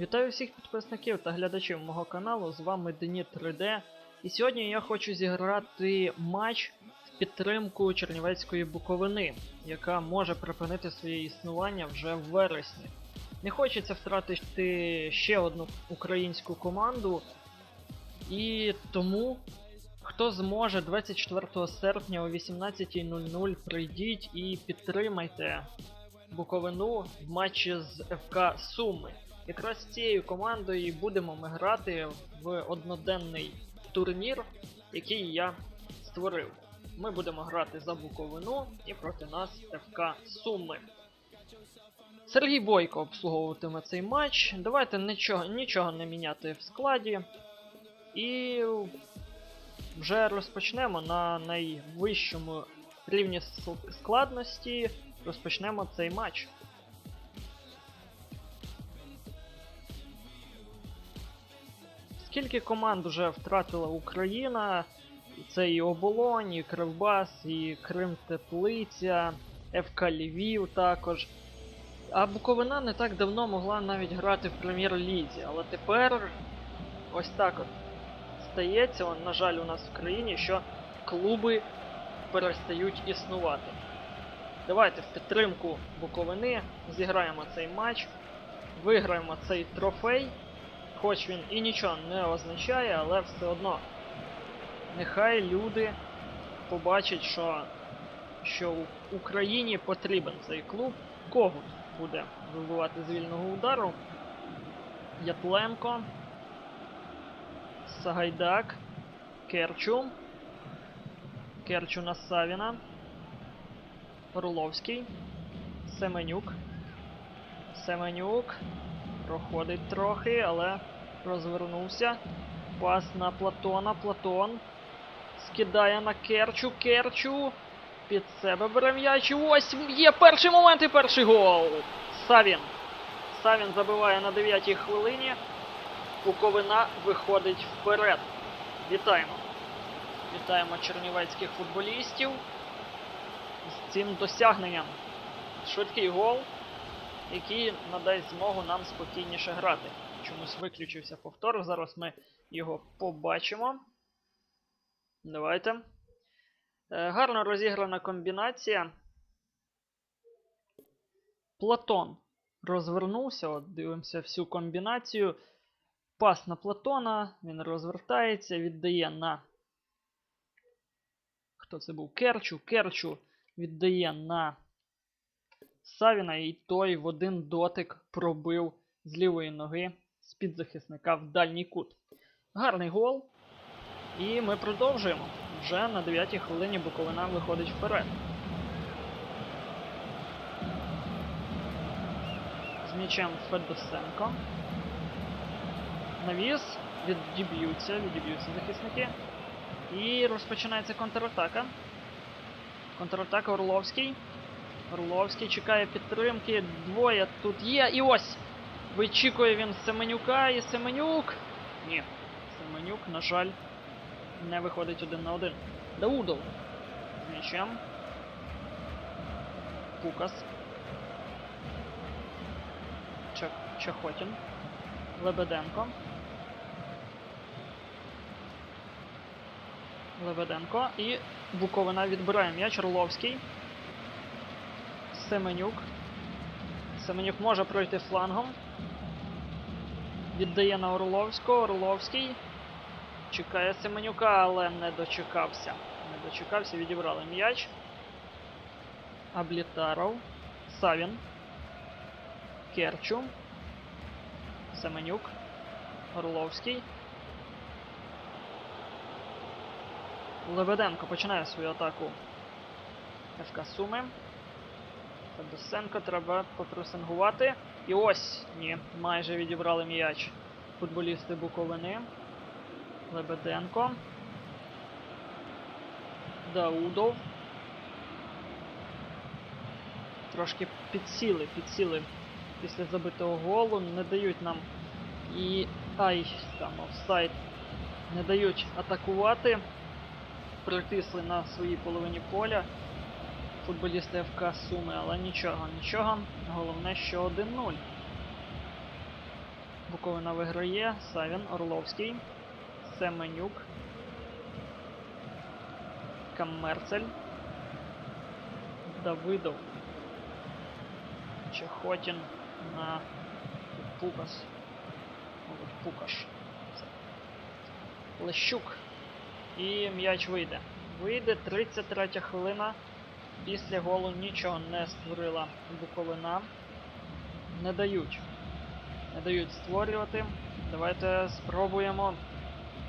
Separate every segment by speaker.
Speaker 1: Вітаю всіх підписників та глядачів мого каналу. З вами Дені 3D. І сьогодні я хочу зіграти матч в підтримку Чернівецької Буковини, яка може припинити своє існування вже в вересні. Не хочеться втратити ще одну українську команду. І тому, хто зможе 24 серпня о 18.00 прийдіть і підтримайте Буковину в матчі з ФК Суми. Якраз цією командою будемо ми грати в одноденний турнір, який я створив. Ми будемо грати за Буковину і проти нас ФК Суми. Сергій Бойко обслуговуватиме цей матч. Давайте нічого, нічого не міняти в складі. І вже розпочнемо на найвищому рівні складності. Розпочнемо цей матч. Скільки команд вже втратила Україна? Це і Оболонь, і Кривбас, і Крим Теплиця, ФК Львів також. А Буковина не так давно могла навіть грати в прем'єр-лізі, але тепер ось так от стається, на жаль, у нас в країні, що клуби перестають існувати. Давайте в підтримку Буковини зіграємо цей матч, виграємо цей трофей, хоч він і нічого не означає, але все одно. Нехай люди побачать, що, що Україні потрібен цей клуб. Когут буде вибивати з вільного удару. Ятленко. Сагайдак. Керчу. Керчу на Савіна. Орловський. Семенюк. Семенюк. Проходить трохи, але розвернувся. Пас на Платона. Платон. Скидає на Керчу. Керчу. Під себе бере м'яч. Ось є перший момент і перший гол. Савін. Савін забиває на 9-й хвилині. Буковина виходить вперед. Вітаємо. Вітаємо чернівецьких футболістів з цим досягненням. Швидкий гол, який надасть змогу нам спокійніше грати. Чомусь виключився повтор. Зараз ми його побачимо. Давайте. Е, гарно розіграна комбінація. Платон розвернувся. От дивимося всю комбінацію. Пас на Платона. Він розвертається, віддає на. Хто це був? Керчу. Керчу віддає на Савіна, і той в один дотик пробив з лівої ноги з-під захисника в дальній кут. Гарний гол. І ми продовжуємо. Вже на 9-й хвилині Буковина виходить вперед. З м'ячем Федосенко. Навіс. Відіб'ються, відіб'ються захисники. І розпочинається контратака. Контратака Орловський. Орловський чекає підтримки. Двоє тут є. І ось! Вичікує він Семенюка і Семенюк. Ні. Семенюк, на жаль, не виходить один на один. Даудов. М'ячем. Пукас. Ча- Чахотін. Лебеденко. Лебеденко. І Буковина відбирає м'яч. Орловський. Семенюк. Семенюк може пройти флангом. Віддає на Орловського. Орловський. Чекає Семенюка, але не дочекався. Не дочекався, відібрали м'яч. Аблітаров. Савін. Керчу. Семенюк. Орловський. Лебеденко починає свою атаку ФК Суми. Федосенко треба попресингувати. І ось, ні, майже відібрали м'яч футболісти Буковини. Лебеденко. Даудов. Трошки підсіли, підсіли після забитого голу. Не дають нам і. Ай, там офсайд. Не дають атакувати. Притисли на своїй половині поля футболісти ФК Суми, але нічого, нічого. Головне, що 1-0. Буковина виграє. Савін, Орловський, Семенюк. Каммерцель. Давидов. Чехотін на Пукас. Пукаш. Лещук. І м'яч вийде. Вийде 33 хвилина. Після голу нічого не створила Буковина. Не дають. Не дають створювати. Давайте спробуємо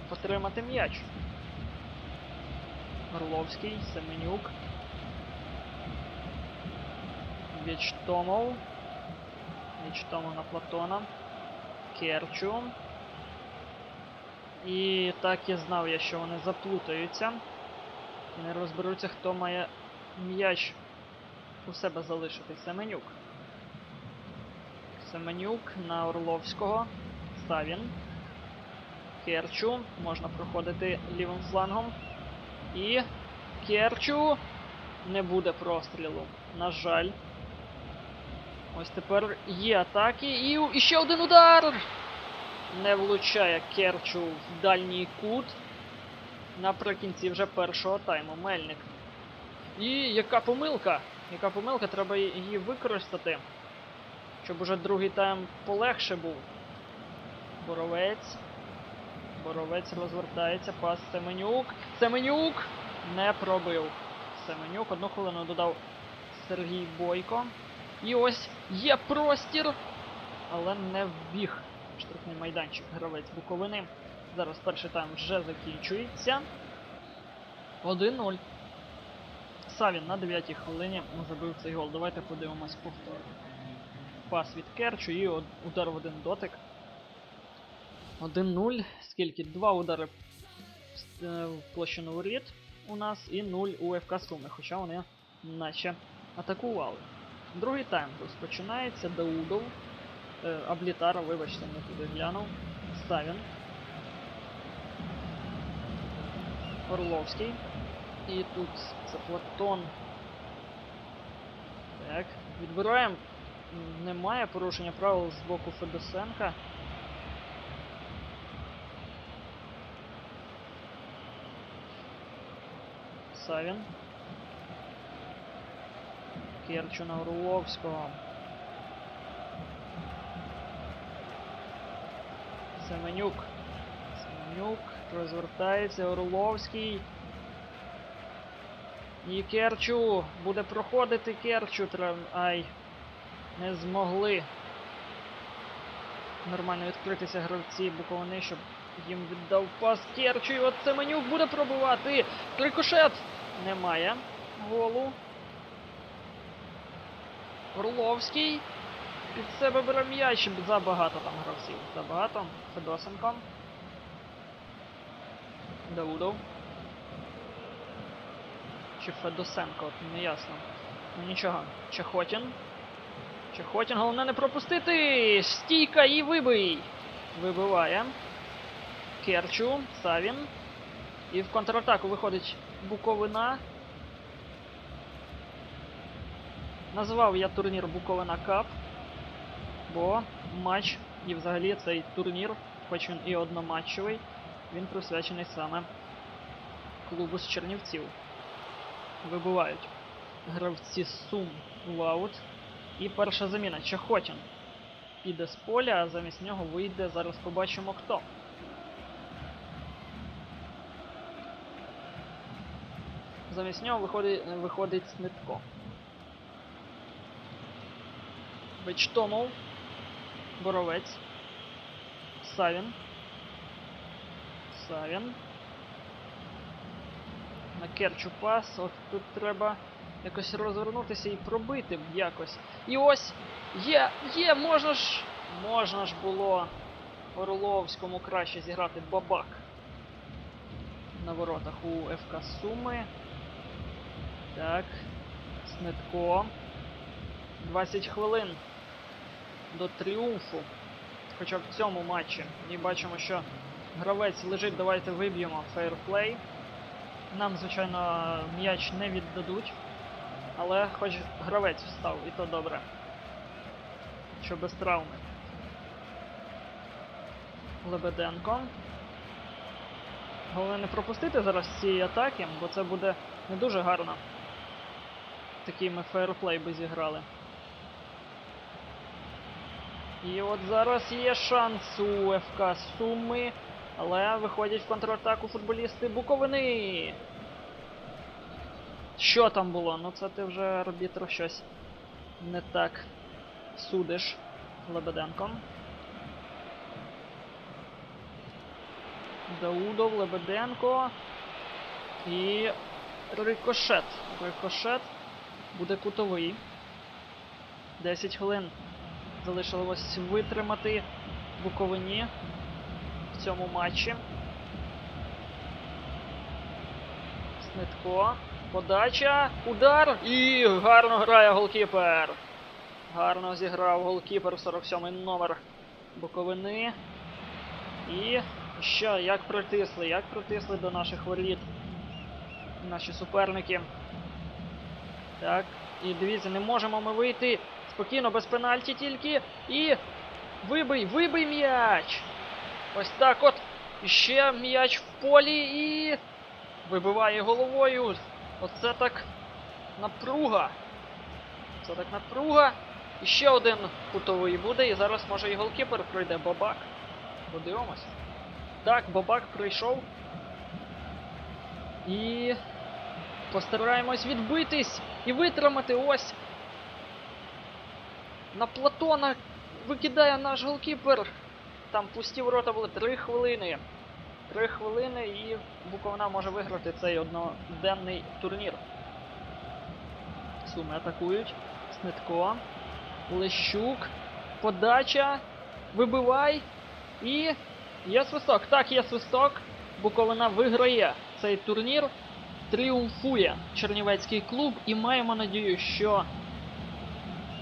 Speaker 1: потримати м'яч. Орловський, Семенюк. Вічтомов. Вічтомов на Платона. Керчу. І так і знав я, що вони заплутаються. Не розберуться, хто має м'яч у себе залишити. Семенюк. Семенюк на Орловського. Савін. Керчу. Можна проходити лівим флангом. І Керчу не буде прострілу. На жаль. Ось тепер є атаки. І, і ще один удар! Не влучає Керчу в дальній кут. Наприкінці вже першого тайму. Мельник. І яка помилка? Яка помилка? Треба її використати. Щоб уже другий тайм полегше був. Боровець. Боровець розвертається. Пас Семенюк. Семенюк! Не пробив. Семенюк. Одну хвилину додав Сергій Бойко. І ось є простір, але не вбіг штрафний майданчик гравець Буковини. Зараз перший тайм вже закінчується. 1-0. Савін на 9-й хвилині забив цей гол. Давайте подивимось повтор. Пас від Керчу і удар в один дотик. 1-0. Скільки? Два удари е, в площину воріт у нас і 0 у ФК Суми, хоча вони наче атакували. Другий тайм розпочинається. Даудов. Е, Аблітара, вибачте, не туди глянув. Савін. Орловський. І тут це Платон. Так. Відбираємо. Немає порушення правил з боку Федосенка. Савін. Керчу на Орловського. Семенюк. Семенюк розвертається, Орловський. І Керчу буде проходити Керчу. Ай. Не змогли нормально відкритися гравці Буковини, щоб їм віддав пас Керчу. І от Семенюк буде пробувати. Рикошет! Немає голу. Орловський. Під себе бере м'яч. Забагато там гравців. Забагато. Федосенко. Даудов. Чи Федосенко, от не ясно. Ну нічого. Чехотін. Чехотін, головне не пропустити! Стійка і вибий! Вибиває. Керчу, Савін. І в контратаку виходить Буковина. Назвав я турнір Буковина Кап, бо матч і взагалі цей турнір, хоч він і одноматчевий, він присвячений саме клубу з Чернівців. Вибивають гравці Сум в аут. І перша заміна Чахотін піде з поля, а замість нього вийде, зараз побачимо хто. Замість нього виходить, виходить Снитко. Вечтомов. Боровець. Савін. Савін. На Керчу пас. От тут треба якось розвернутися і пробити якось. І ось! Є! Є! Можна ж! Можна ж було Орловському краще зіграти бабак. На воротах у ФК Суми. Так. Снитко. 20 хвилин до тріумфу. Хоча в цьому матчі. І бачимо, що гравець лежить, давайте виб'ємо фейерплей. Нам, звичайно, м'яч не віддадуть. Але хоч гравець встав, і то добре. Що без травми. Лебеденко. Головне не пропустити зараз цієї атаки, бо це буде не дуже гарно. Такий ми фейерплей би зіграли. І от зараз є шанс у ФК Суми, але виходять в контратаку футболісти Буковини. Що там було? Ну це ти вже арбітр щось не так судиш Лебеденком. Даудов, Лебеденко. І рикошет. Рикошет буде кутовий. 10 хвилин залишилось витримати Буковині цьому матчі. Снитко. Подача, удар і гарно грає голкіпер. Гарно зіграв голкіпер 47-й номер Буковини. І що, як притисли, як притисли до наших воріт наші суперники. Так, і дивіться, не можемо ми вийти спокійно, без пенальті тільки. І вибий, вибий м'яч! Ось так от. Ще м'яч в полі і. Вибиває головою. Оце так напруга. Це так напруга. І ще один кутовий буде, і зараз може і голкіпер пройде Бабак. Подивимось. Так, Бабак прийшов. І постараємось відбитись і витримати ось. На Платона викидає наш голкіпер. Там пусті ворота були 3 хвилини. 3 хвилини і Буковина може виграти цей одноденний турнір. Суми атакують. Снитко. Лещук. Подача. Вибивай. І. Є свисток. Так, є свисток. Буковина виграє цей турнір. Тріумфує Чернівецький клуб і маємо надію, що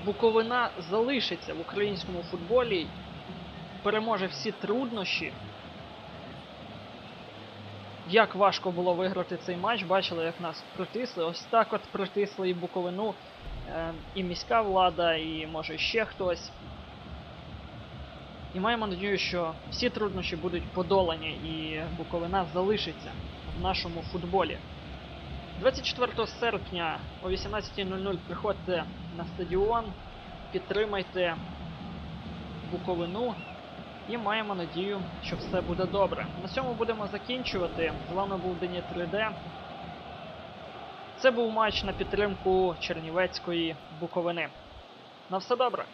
Speaker 1: Буковина залишиться в українському футболі, переможе всі труднощі. Як важко було виграти цей матч, бачили, як нас притисли. Ось так от притисли і Буковину, е, і міська влада, і може ще хтось. І маємо надію, що всі труднощі будуть подолані і Буковина залишиться в нашому футболі. 24 серпня о 18.00 приходьте на стадіон, підтримайте Буковину і маємо надію, що все буде добре. На цьому будемо закінчувати. З вами був Дені 3D. Це був матч на підтримку Чернівецької Буковини. На все добре!